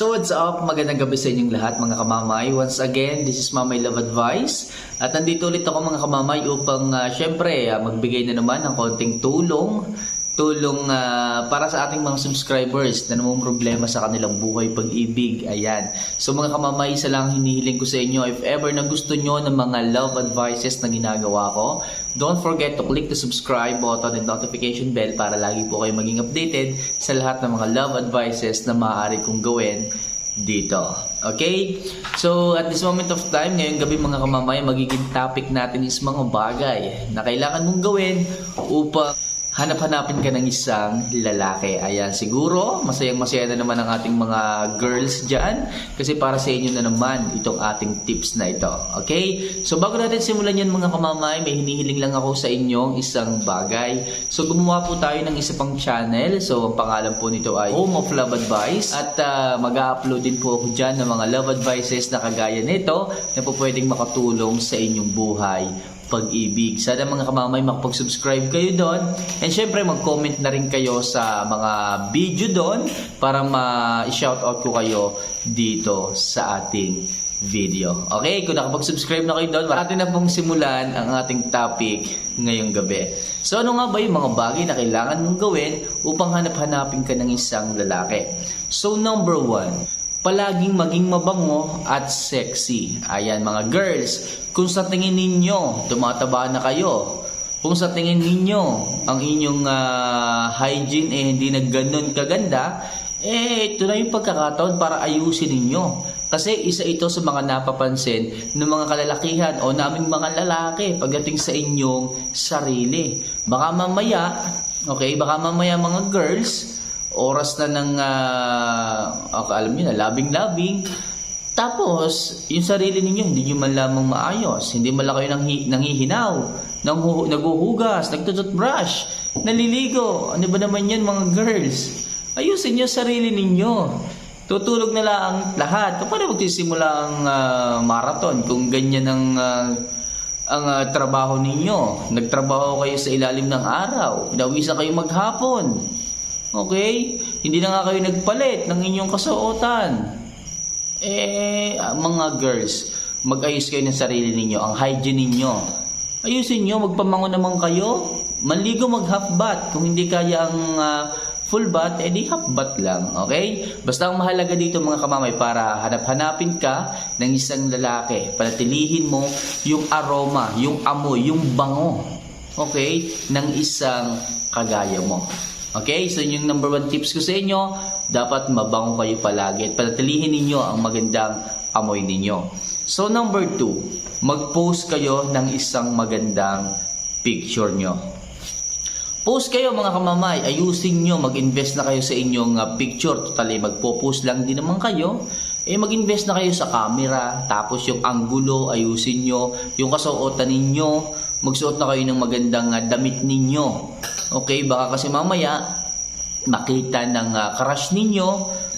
So what's up? Magandang gabi sa inyong lahat mga kamamay. Once again, this is Mamay Love Advice. At nandito ulit ako mga kamamay upang uh, syempre ah, magbigay na naman ng konting tulong tulong ah, para sa ating mga subscribers na namang problema sa kanilang buhay pag-ibig. Ayan. So mga kamamay, isa lang hinihiling ko sa inyo if ever na gusto nyo ng mga love advices na ginagawa ko, don't forget to click the subscribe button and notification bell para lagi po kayo maging updated sa lahat ng mga love advices na maaari kong gawin dito. Okay? So, at this moment of time, ngayong gabi mga kamamay, magiging topic natin is mga bagay na kailangan mong gawin upang hanap-hanapin ka ng isang lalaki. Ayan, siguro, masayang-masaya na naman ang ating mga girls dyan kasi para sa inyo na naman itong ating tips na ito. Okay? So, bago natin simulan yan mga kamamay, may hinihiling lang ako sa inyong isang bagay. So, gumawa po tayo ng isa pang channel. So, ang pangalan po nito ay Home of Love Advice at ah, mag-upload din po ako dyan ng mga love advices na kagaya nito na po pwedeng makatulong sa inyong buhay pag-ibig. Sana mga kamamay makapag-subscribe kayo doon. And syempre mag-comment na rin kayo sa mga video doon para ma-shoutout ko kayo dito sa ating video. Okay, kung nakapag-subscribe na kayo doon, atin na pong simulan ang ating topic ngayong gabi. So ano nga ba yung mga bagay na kailangan mong gawin upang hanap-hanapin ka ng isang lalaki? So number one, palaging maging mabango at sexy. Ayan mga girls, kung sa tingin ninyo tumataba na kayo, kung sa tingin ninyo ang inyong ah, hygiene eh hindi na ganun kaganda, eh ito na yung pagkakataon para ayusin ninyo. Kasi isa ito sa mga napapansin ng mga kalalakihan o naming mga lalaki pagdating sa inyong sarili. Baka mamaya, okay, baka mamaya mga girls, oras na ng, uh, alam niyo na, labing-labing, tapos, yung sarili ninyo, hindi nyo man lamang maayos. Hindi man lang kayo nang nanghihinaw, nang naguhugas, nagtututbrush, naliligo. Ano ba naman yan mga girls? Ayusin nyo sarili ninyo. Tutulog na lang lahat. Paano magsisimula ang ah, marathon kung ganyan ang ah, ang ah, trabaho ninyo? Nagtrabaho kayo sa ilalim ng araw. Pinawisan kayo maghapon. Okay? Hindi na nga kayo nagpalit ng inyong kasuotan. Eh, ah, mga girls, mag-ayos kayo ng sarili ninyo, ang hygiene ninyo. Ayusin nyo, magpamango naman kayo. Maligo mag half bath. Kung hindi kaya ang ah, full bath, edi half bath lang. Okay? Basta ang mahalaga dito mga kamamay para hanap-hanapin ka ng isang lalaki. Panatilihin mo yung aroma, yung amoy, yung bango. Okay? Ng isang kagaya mo. Okay, so yung number one tips ko sa inyo, dapat mabango kayo palagi at panatilihin ninyo ang magandang amoy ninyo. So number two, mag-post kayo ng isang magandang picture nyo. Post kayo mga kamamay, ayusin nyo, mag-invest na kayo sa inyong uh, picture. Totally, magpo-post lang din naman kayo. Eh, mag-invest na kayo sa camera, tapos yung angulo, ayusin nyo, yung kasuotan ninyo, magsuot na kayo ng magandang uh, damit ninyo. Okay, baka kasi mamaya, makita ng uh, crush ninyo,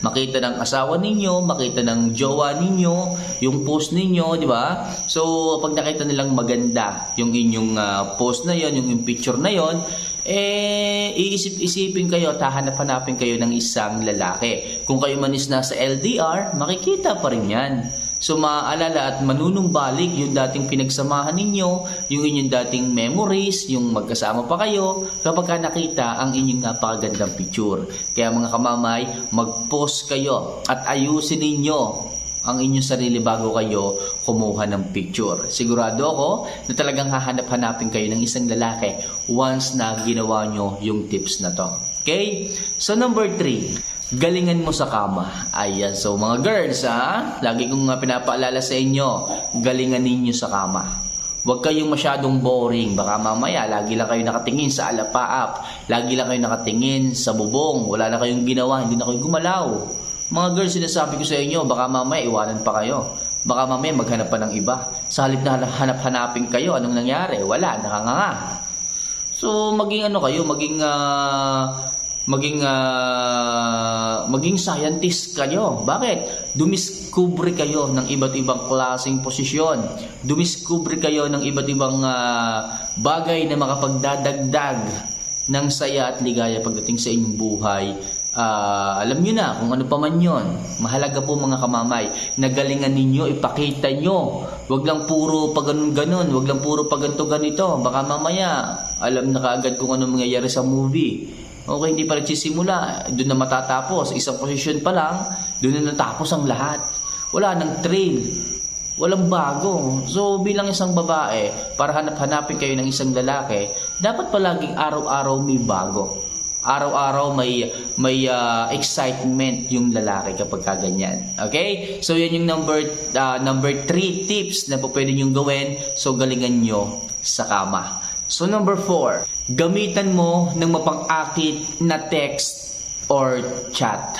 makita ng asawa ninyo, makita ng jowa ninyo, yung post ninyo, di ba? So, pag nakita nilang maganda yung inyong uh, post na yon, yung, yung picture na yon, eh, iisip-isipin kayo at hahanap-hanapin kayo ng isang lalaki. Kung kayo man is nasa LDR, makikita pa rin yan. So maaalala at manunumbalik yung dating pinagsamahan ninyo, yung inyong dating memories, yung magkasama pa kayo, kapag ka nakita ang inyong napakagandang picture. Kaya mga kamamay, mag-post kayo at ayusin ninyo ang inyong sarili bago kayo kumuha ng picture. Sigurado ako na talagang hahanap-hanapin kayo ng isang lalaki once na ginawa nyo yung tips na to. Okay? So number three, galingan mo sa kama. Ayan, so mga girls ha, lagi kong nga pinapaalala sa inyo, galingan ninyo sa kama. Huwag kayong masyadong boring. Baka mamaya, lagi lang kayo nakatingin sa alapaap. Lagi lang kayo nakatingin sa bubong. Wala na kayong ginawa, hindi na kayo gumalaw. Mga girls, sinasabi ko sa inyo, baka mamaya iwanan pa kayo. Baka mamaya maghanap pa ng iba. Sa halip na hanap-hanapin kayo, anong nangyari? Wala, nakanganga. So, maging ano kayo, maging ah, maging ah, maging scientist kayo. Bakit? Dumiskubre kayo ng iba't ibang klaseng posisyon. Dumiskubre kayo ng iba't ibang ah, bagay na makapagdadagdag ng saya at ligaya pagdating sa inyong buhay Ah, alam nyo na kung ano pa man yon. Mahalaga po mga kamamay. Nagalingan ninyo, ipakita nyo. Huwag lang puro pag ganun-ganun. Huwag lang puro pag ganito ganito. Baka mamaya, alam na kaagad kung ano mangyayari sa movie. Okay, hindi pa nagsisimula. Doon na matatapos. Isang posisyon pa lang, doon na natapos ang lahat. Wala nang trail. Walang bago. So bilang isang babae, para hanap-hanapin kayo ng isang lalaki, dapat palaging araw-araw may bago. Araw-araw may may ah, excitement yung lalaki kapag kaganyan. Okay? So yan yung number ah, number 3 tips na pwede nyo gawin. So galingan nyo sa kama. So number 4, gamitan mo ng mapang-akit na text or chat.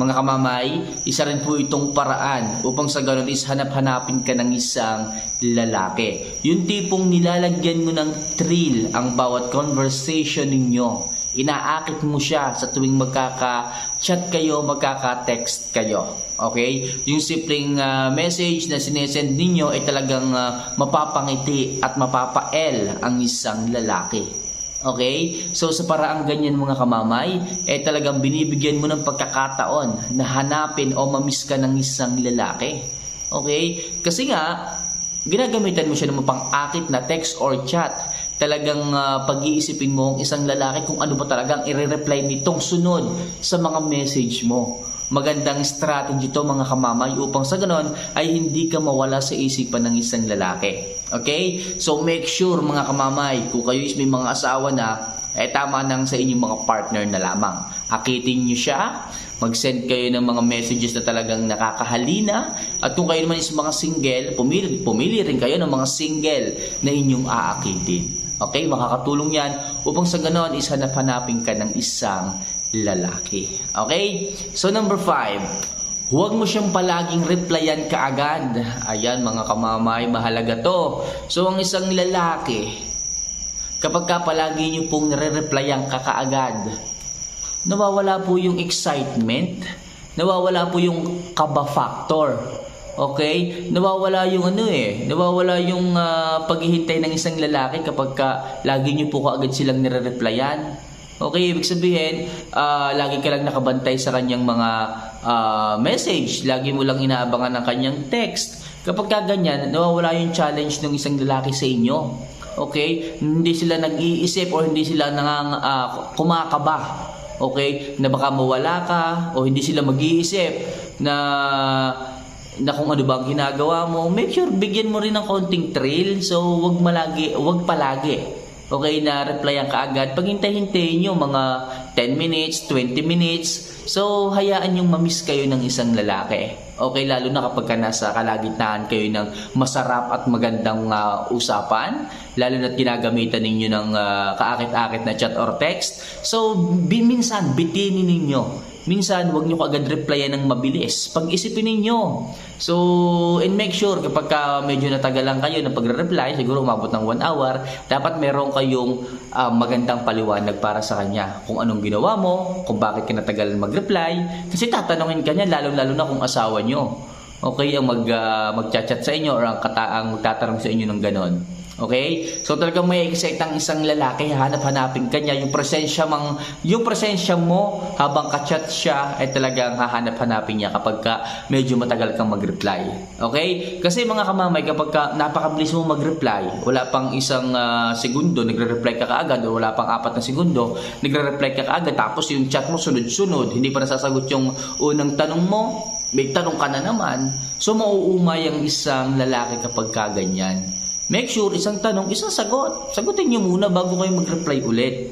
Mga kamamay, isa rin po itong paraan upang sa ganun is hanap-hanapin ka ng isang lalaki. Yung tipong nilalagyan mo ng thrill ang bawat conversation ninyo. Inaakit mo siya sa tuwing magkaka-chat kayo, magkaka-text kayo. Okay? Yung simpleng ah, message na sinesend ninyo ay talagang ah, mapapangiti at mapapa-L ang isang lalaki. Okay? So sa paraang ganyan mga kamamay, eh talagang binibigyan mo ng pagkakataon na hanapin o mamiss ka ng isang lalaki. Okay? Kasi nga, ginagamitan mo siya ng mapang-akit na text or chat. Talagang ah, pag-iisipin mo ang isang lalaki kung ano ba talagang i-reply nitong sunod sa mga message mo. Magandang strategy to mga kamamay upang sa ganon ay hindi ka mawala sa isipan ng isang lalaki. Okay? So make sure mga kamamay, kung kayo is may mga asawa na, eh tama nang sa inyong mga partner na lamang. Akitin nyo siya, mag-send kayo ng mga messages na talagang nakakahalina, at kung kayo naman is mga single, pumili, pumili rin kayo ng mga single na inyong aakitin. Okay? Makakatulong yan upang sa ganon is hanap-hanapin ka ng isang lalaki. Okay? So number five, huwag mo siyang palaging replyan kaagad. Ayan mga kamamay, mahalaga to. So ang isang lalaki, kapag ka palagi niyo pong nire-replyan ka kaagad, nawawala po yung excitement, nawawala po yung kaba factor. Okay? Nawawala yung ano eh, nawawala yung ah, paghihintay ng isang lalaki kapag ka lagi niyo po kaagad silang nire-replyan. Okay, ibig sabihin, ah, lagi ka lang nakabantay sa kanyang mga ah, message, lagi mo lang inaabangan ng kanyang text. Kapag ka ganyan, nawawala yung challenge ng isang lalaki sa inyo. Okay? Hindi sila nag-iisip or hindi sila nangang ah, kumakaba. Okay? Na baka mawala ka o hindi sila mag-iisip na na kung ano ba ang ginagawa mo, make sure bigyan mo rin ng konting thrill. So, wag malagi, wag palagi. Okay, na replyan ka agad. Pag hintay-hintayin nyo mga 10 minutes, 20 minutes, so hayaan yung mamiss kayo ng isang lalaki. Okay, lalo na kapag ka nasa kalagitnaan kayo ng masarap at magandang ah, usapan, lalo na ginagamitan ninyo ng ah, kaakit-akit na chat or text. So, bi- minsan, bitinin ninyo minsan wag nyo kaagad replyan ng mabilis. Pag-isipin ninyo. So, and make sure kapag ka medyo natagalan kayo na pagre-reply, siguro umabot ng 1 hour, dapat meron kayong ah, magandang paliwanag para sa kanya. Kung anong ginawa mo, kung bakit ka natagalan mag-reply. Kasi tatanungin ka niya, lalo-lalo na kung asawa nyo. Okay, ang mag, ah, mag-chat sa inyo or ang kataang magtatanong sa inyo ng ganon. Okay? So talagang may excite ang isang lalaki, hanap-hanapin ka niya. Yung presensya, mang, yung presensya mo habang ka-chat siya ay talagang hahanap-hanapin niya kapag ka medyo matagal kang mag-reply. Okay? Kasi mga kamamay, kapag ka napakabilis mo mag-reply, wala pang isang ah, segundo, nagre-reply ka kaagad, o wala pang apat na segundo, nagre-reply ka kaagad, tapos yung chat mo sunod-sunod, hindi pa nasasagot yung unang tanong mo, may tanong ka na naman, so mauumay ang isang lalaki kapag kaganyan. Make sure, isang tanong, isang sagot. Sagutin nyo muna bago kayo mag-reply ulit.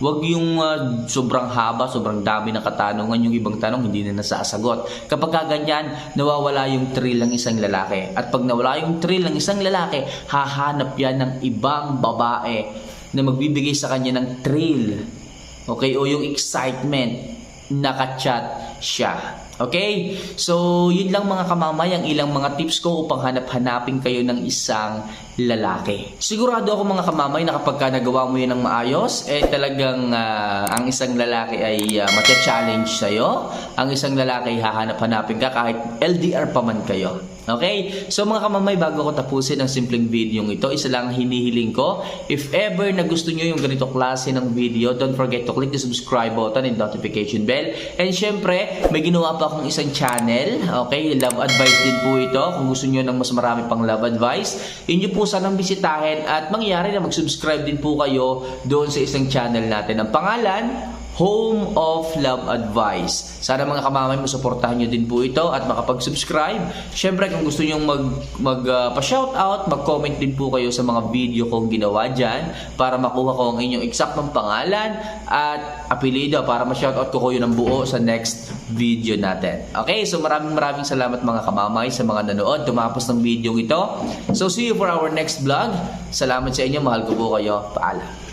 Huwag yung ah, sobrang haba, sobrang dami ng katanungan, yung ibang tanong hindi na nasasagot. Kapag kaganyan, nawawala yung thrill ng isang lalaki. At pag nawala yung thrill ng isang lalaki, hahanap yan ng ibang babae na magbibigay sa kanya ng thrill. Okay? O yung excitement, nakachat siya. Okay? So, yun lang mga kamamay ang ilang mga tips ko upang hanap-hanapin kayo ng isang lalaki. Sigurado ako mga kamamay na kapag ka nagawa mo yun ng maayos, eh talagang ah, ang isang lalaki ay uh, matcha-challenge sa'yo. Ang isang lalaki hahanap-hanapin ka kahit LDR pa man kayo. Okay? So mga kamamay, bago ko tapusin ang simpleng video ito, isa lang ang hinihiling ko. If ever na gusto nyo yung ganito klase ng video, don't forget to click the subscribe button and notification bell. And syempre, may ginawa pa akong isang channel. Okay? Love advice din po ito. Kung gusto nyo ng mas marami pang love advice, yun nyo po sanang bisitahin at mangyari na mag-subscribe din po kayo doon sa isang channel natin. Ang pangalan, Home of Love Advice. Sana mga kamamay mo suportahan nyo din po ito at makapag-subscribe. Siyempre kung gusto nyo mag, mag uh, pa-shoutout, mag-comment din po kayo sa mga video kong ginawa dyan para makuha ko ang inyong eksaktong pangalan at apelido para ma-shoutout ko kayo ng buo sa next video natin. Okay, so maraming maraming salamat mga kamamay sa mga nanood. Tumapos ng video ito. So see you for our next vlog. Salamat sa inyo. Mahal ko po kayo. Paalam.